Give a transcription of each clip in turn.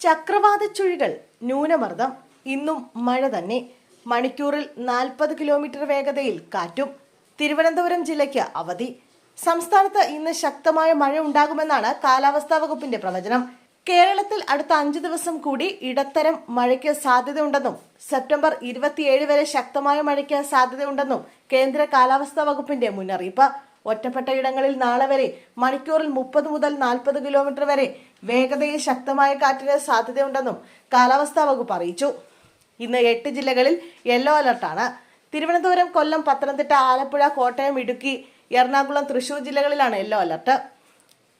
ചക്രവാത ചുഴികൾ ന്യൂനമർദ്ദം ഇന്നും മഴ തന്നെ. മണിക്കൂറിൽ നാൽപ്പത് കിലോമീറ്റർ വേഗതയിൽ കാറ്റും. തിരുവനന്തപുരം ജില്ലയ്ക്ക് അവധി. സംസ്ഥാനത്ത് ഇന്ന് ശക്തമായ മഴ ഉണ്ടാകുമെന്നാണ് കാലാവസ്ഥാ വകുപ്പിന്റെ പ്രവചനം. കേരളത്തിൽ അടുത്ത അഞ്ചു ദിവസം കൂടി ഇടത്തരം മഴയ്ക്ക് സാധ്യതയുണ്ടെന്നും സെപ്റ്റംബർ ഇരുപത്തിയേഴ് വരെ ശക്തമായ മഴയ്ക്ക് സാധ്യതയുണ്ടെന്നും കേന്ദ്ര കാലാവസ്ഥാ വകുപ്പിന്റെ മുന്നറിയിപ്പ്. ഒറ്റപ്പെട്ട ഇടങ്ങളിൽ നാളെ വരെ മണിക്കൂറിൽ മുപ്പത് മുതൽ നാൽപ്പത് കിലോമീറ്റർ വരെ വേഗതയിൽ ശക്തമായ കാറ്റിന് സാധ്യതയുണ്ടെന്നും കാലാവസ്ഥാ വകുപ്പ് അറിയിച്ചു. ഇന്ന് എട്ട് ജില്ലകളിൽ യെല്ലോ അലർട്ടാണ്. തിരുവനന്തപുരം കൊല്ലം പത്തനംതിട്ട ആലപ്പുഴ കോട്ടയം ഇടുക്കി എറണാകുളം തൃശൂർ ജില്ലകളിലാണ് യെല്ലോ അലർട്ട്.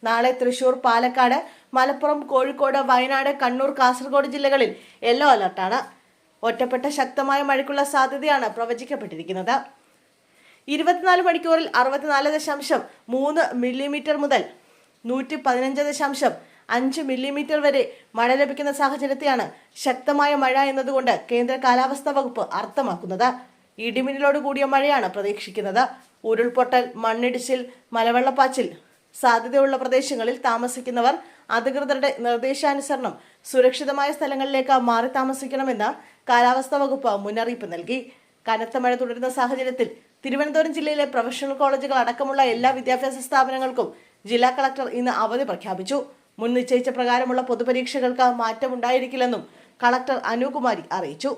നാളെ തൃശൂർ പാലക്കാട് മലപ്പുറം കോഴിക്കോട് വയനാട് കണ്ണൂർ കാസർഗോഡ് ജില്ലകളിൽ യെല്ലോ അലർട്ടാണ്. ഒറ്റപ്പെട്ട ശക്തമായ മഴയ്ക്കുള്ള സാധ്യതയാണ് പ്രവചിക്കപ്പെട്ടിരിക്കുന്നത്. ഇരുപത്തിനാല് മണിക്കൂറിൽ അറുപത്തിനാല് ദശാംശം മൂന്ന് മില്ലിമീറ്റർ മുതൽ നൂറ്റി പതിനഞ്ച് ദശാംശം അഞ്ച് മില്ലിമീറ്റർ വരെ മഴ ലഭിക്കുന്ന സാഹചര്യത്തെയാണ് ശക്തമായ മഴ എന്നതുകൊണ്ട് കേന്ദ്ര കാലാവസ്ഥാ വകുപ്പ് അർത്ഥമാക്കുന്നത്. ഇടിമിന്നലോട് കൂടിയ മഴയാണ് പ്രതീക്ഷിക്കുന്നത്. ഉരുൾപൊട്ടൽ മണ്ണിടിച്ചിൽ മലവെള്ളപ്പാച്ചിൽ സാധ്യതയുള്ള പ്രദേശങ്ങളിൽ താമസിക്കുന്നവർ അധികൃതരുടെ നിർദ്ദേശാനുസരണം സുരക്ഷിതമായ സ്ഥലങ്ങളിലേക്ക് മാറി താമസിക്കണമെന്ന് കാലാവസ്ഥാ വകുപ്പ് മുന്നറിയിപ്പ് നൽകി. കനത്ത മഴ തുടരുന്ന സാഹചര്യത്തിൽ തിരുവനന്തപുരം ജില്ലയിലെ പ്രൊഫഷണൽ കോളേജുകൾ അടക്കമുള്ള എല്ലാ വിദ്യാഭ്യാസ സ്ഥാപനങ്ങൾക്കും ജില്ലാ കളക്ടർ ഇന്ന് അവധി പ്രഖ്യാപിച്ചു. മുൻ നിശ്ചയിച്ച പ്രകാരമുള്ള പൊതുപരീക്ഷകൾക്ക് മാറ്റമുണ്ടായിരിക്കില്ലെന്നും കളക്ടർ അനുകുമാരി അറിയിച്ചു.